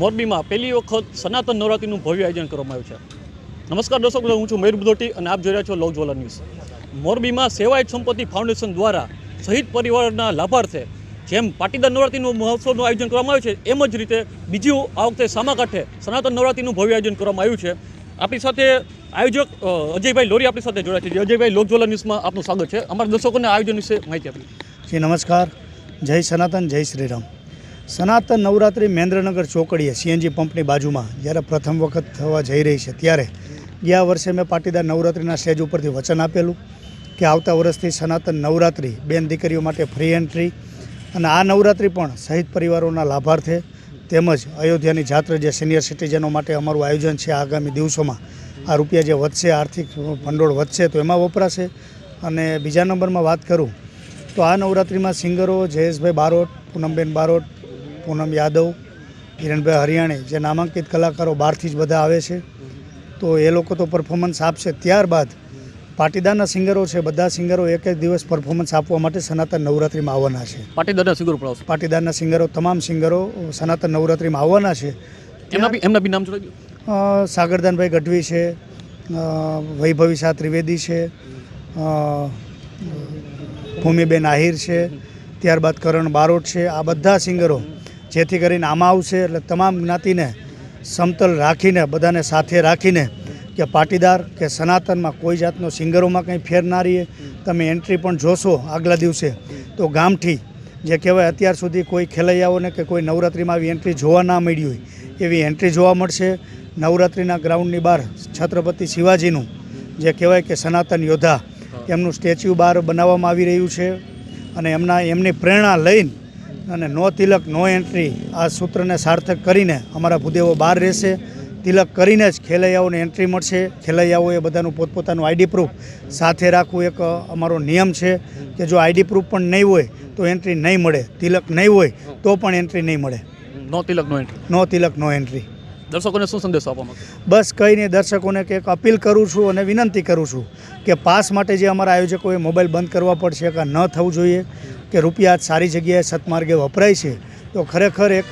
મોરબીમાં પહેલી વખત સનાતન નવરાત્રિનું ભવ્ય આયોજન કરવામાં આવ્યું છે. નમસ્કાર દર્શક મિત્રો, હું છું મયુર બુદોટી અને આપ જોઈ રહ્યા છો લોકજ્વાલા ન્યૂઝ. મોરબીમાં સેવાયત સંપત્તિ ફાઉન્ડેશન દ્વારા શહીદ પરિવારના લાભાર્થે જેમ પાટીદાર નવરાત્રિનું મહોત્સવનું આયોજન કરવામાં આવ્યું છે એમ જ રીતે બીજું આ વખતે સામાકાંઠે સનાતન નવરાત્રિનું ભવ્ય આયોજન કરવામાં આવ્યું છે. આપણી સાથે આયોજક અજયભાઈ લોરી આપણી સાથે જોડાયા છે. અજયભાઈ લોકજ્વાલા ન્યૂઝમાં આપનું સ્વાગત છે. અમારા દર્શકોને આયોજન વિશે માહિતી આપી. જી નમસ્કાર. જય સનાતન જય શ્રીરામ. સનાતન નવરાત્રિ મહેન્દ્રનગર ચોકડીએ સીએનજી પંપની બાજુમાં જ્યારે પ્રથમ વખત થવા જઈ રહી છે, ત્યારે ગયા વર્ષે મેં પાટીદાર નવરાત્રિના સ્ટેજ ઉપરથી વચન આપેલું કે આવતા વર્ષથી સનાતન નવરાત્રિ બેન દીકરીઓ માટે ફ્રી એન્ટ્રી અને આ નવરાત્રિ પણ શહીદ પરિવારોના લાભાર્થે તેમજ અયોધ્યાની જાત્રા જે સિનિયર સિટીઝનો માટે અમારું આયોજન છે, આગામી દિવસોમાં આ રૂપિયા જે વધશે, આર્થિક ભંડોળ વધશે તો એમાં વપરાશે. અને બીજા નંબરમાં વાત કરું તો આ નવરાત્રિમાં સિંગરો જયેશભાઈ બારોટ, પૂનમબેન બારોટ પૂનમ યાદવ કિરણભાઈ હરિયાણી જે નામાંકિત કલાકારો બહારથી જ બધા આવે છે. તો એ લોકો તો પરફોર્મન્સ આપશે ત્યારબાદ પાટીદારના સિંગરો છે બધા સિંગરો એક જ દિવસ પરફોર્મન્સ આપવા માટે સનાતન નવરાત્રિમાં આવવાના છે. પાટીદારના સિંગરો પાટીદારના સિંગરો તમામ સિંગરો સનાતન નવરાત્રિમાં આવવાના છે. એમના બી નામ સાગરદાનભાઈ ગઢવી છે વૈભવી શાહ ત્રિવેદી છે ભૂમિબેન આહિર છે ત્યારબાદ કરણ બારોટ છે આ બધા સિંગરો જેથી કરીને આમાં આવશે એટલે તમામ જ્ઞાતિને સમતલ રાખીને, બધાને સાથે રાખીને કે પાટીદાર કે સનાતનમાં કોઈ જાતનો સિંગરોમાં કંઈ ફેર ના રહીએ. તમે એન્ટ્રી પણ જોશો આગલા દિવસે. તો ગામઠી, જે કહેવાય અત્યાર સુધી કોઈ ખેલૈયાઓને કે કોઈ નવરાત્રિમાં આવી એન્ટ્રી જોવા ના મળી હોય, એવી એન્ટ્રી જોવા મળશે. નવરાત્રિના ગ્રાઉન્ડની બહાર છત્રપતિ શિવાજીનું, જે કહેવાય કે સનાતન યોદ્ધા, એમનું સ્ટેચ્યુ બહાર બનાવવામાં આવી રહ્યું છે. અને એમના, એમની પ્રેરણા લઈને અને નો તિલક નો એન્ટ્રી આ સૂત્રને સાર્થક કરીને અમારા ભૂદેવો બહાર રહેશે. તિલક કરીને જ ખેલૈયાઓને એન્ટ્રી મળશે. ખેલૈયાઓએ બધાનું પોતપોતાનું આઈડી પ્રૂફ સાથે રાખવું એક અમારો નિયમ છે કે જો આઈડી પ્રૂફ પણ નહીં હોય તો એન્ટ્રી નહીં મળે. તિલક નહીં હોય તો પણ એન્ટ્રી નહીં મળે. નો તિલક નો એન્ટ્રી નો તિલક નો એન્ટ્રી દર્શકોને શું સંદેશો આપવા બસ કંઈ નહીં, દર્શકોને કે અપીલ કરું છું અને વિનંતી કરું છું કે પાસ માટે જે અમારા આયોજકોએ મોબાઈલ બંધ કરવા પડશે કે ન થવું જોઈએ, કે રૂપિયા સારી જગ્યાએ સતમાર્ગે વપરાય છે, તો ખરેખર એક,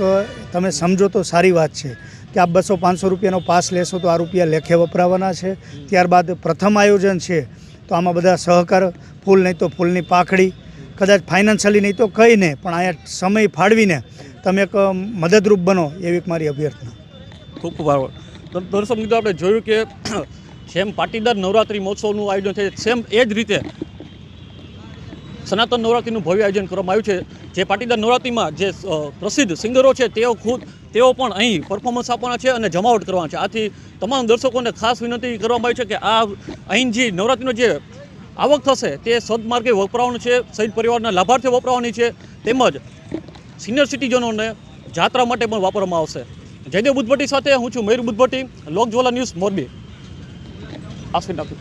તમે સમજો તો સારી વાત છે કે આ બસો પાંચસો રૂપિયાનો પાસ લેશો તો આ રૂપિયા લેખે વપરાવાના છે. ત્યારબાદ પ્રથમ આયોજન છે, તો આમાં બધા સહકાર, ફૂલ નહીં તો ફૂલની પાખડી, કદાચ ફાઇનાન્શિયલી નહીં તો કંઈ નહીં, પણ અહીંયા સમય ફાળવીને તમે એક મદદરૂપ બનો એવી એક મારી અભ્યર્થના. ખૂબ ખૂબ આભાર. દર્શક આપણે જોયું કે જેમ પાટીદાર નવરાત્રિ મહોત્સવનું આયોજન છે, સેમ એ જ રીતે સનાતન નવરાત્રિનું ભવ્ય આયોજન કરવામાં આવ્યું છે. જે પાટીદાર નવરાત્રિમાં જે પ્રસિદ્ધ સિંગરો છે, તેઓ ખુદ, તેઓ પણ અહીં પરફોર્મન્સ આપવાના છે અને જમાવટ કરવાના છે. આથી તમામ દર્શકોને ખાસ વિનંતી કરવામાં આવી છે કે આ અહીં જે નવરાત્રિનો જે આવક થશે, તે સદમાર્ગે વપરાવાનું છે, શહીદ પરિવારના લાભાર્થે વપરાવાની છે, તેમજ સિનિયર સિટીઝનોને જાત્રા માટે પણ વાપરવામાં આવશે. જયદેવ બુદ્ધભટ્ટી સાથે હું છું મયુર બુદ્ધભટ્ટી લોકજ્વાલા ન્યૂઝ મોરબી. આશ્રી ડોક્ટર